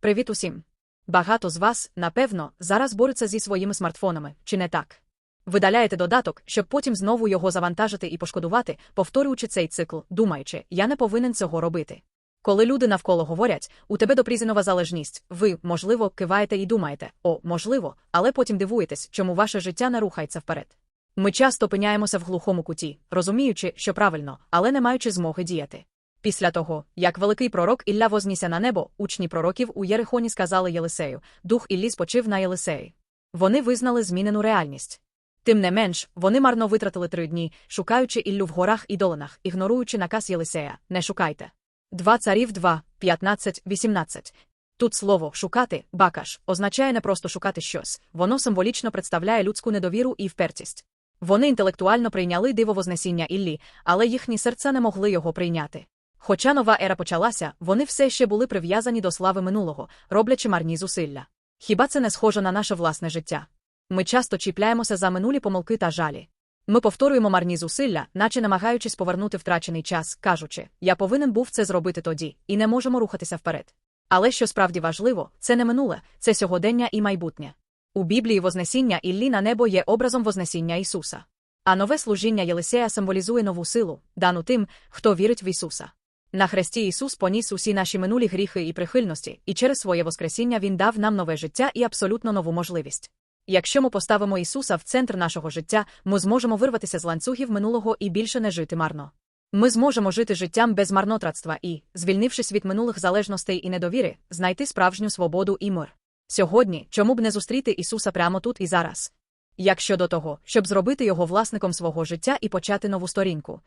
Привіт усім! Багато з вас, напевно, зараз борються зі своїми смартфонами, чи не так? Видаляєте додаток, щоб потім знову його завантажити і пошкодувати, повторюючи цей цикл, думаючи, я не повинен цього робити. Коли люди навколо говорять, у тебе допрізінова залежність, ви, можливо, киваєте і думаєте, о, можливо, але потім дивуєтесь, чому ваше життя не рухається вперед. Ми часто опиняємося в глухому куті, розуміючи, що правильно, але не маючи змоги діяти. Після того, як великий пророк Ілля вознісся на небо, учні пророків у Єрихоні сказали Єлисею, дух Іллі спочив на Єлисеї. Вони визнали змінену реальність. Тим не менш, вони марно витратили три дні, шукаючи Іллю в горах і долинах, ігноруючи наказ Єлисея не шукайте. Два царів 2, 15, 18. Тут слово шукати, бакаш, означає не просто шукати щось, воно символічно представляє людську недовіру і впертість. Вони інтелектуально прийняли диво Вознесіння Іллі, але їхні серця не могли його прийняти. Хоча нова ера почалася, вони все ще були прив'язані до слави минулого, роблячи марні зусилля. Хіба це не схоже на наше власне життя? Ми часто чіпляємося за минулі помилки та жалі. Ми повторюємо марні зусилля, наче намагаючись повернути втрачений час, кажучи, я повинен був це зробити тоді, і не можемо рухатися вперед. Але що справді важливо, це не минуле, це сьогодення і майбутнє. У Біблії Вознесіння Іллі на небо є образом Вознесіння Ісуса. А нове служіння Єлисея символізує нову силу, дану тим, хто вірить в Ісуса. На хресті Ісус поніс усі наші минулі гріхи і прихильності, і через своє Воскресіння Він дав нам нове життя і абсолютно нову можливість. Якщо ми поставимо Ісуса в центр нашого життя, ми зможемо вирватися з ланцюгів минулого і більше не жити марно. Ми зможемо жити життям без марнотратства і, звільнившись від минулих залежностей і недовіри, знайти справжню свободу і мир. Сьогодні, чому б не зустріти Ісуса прямо тут і зараз? Як щодо того, щоб зробити його власником свого життя і почати нову сторінку,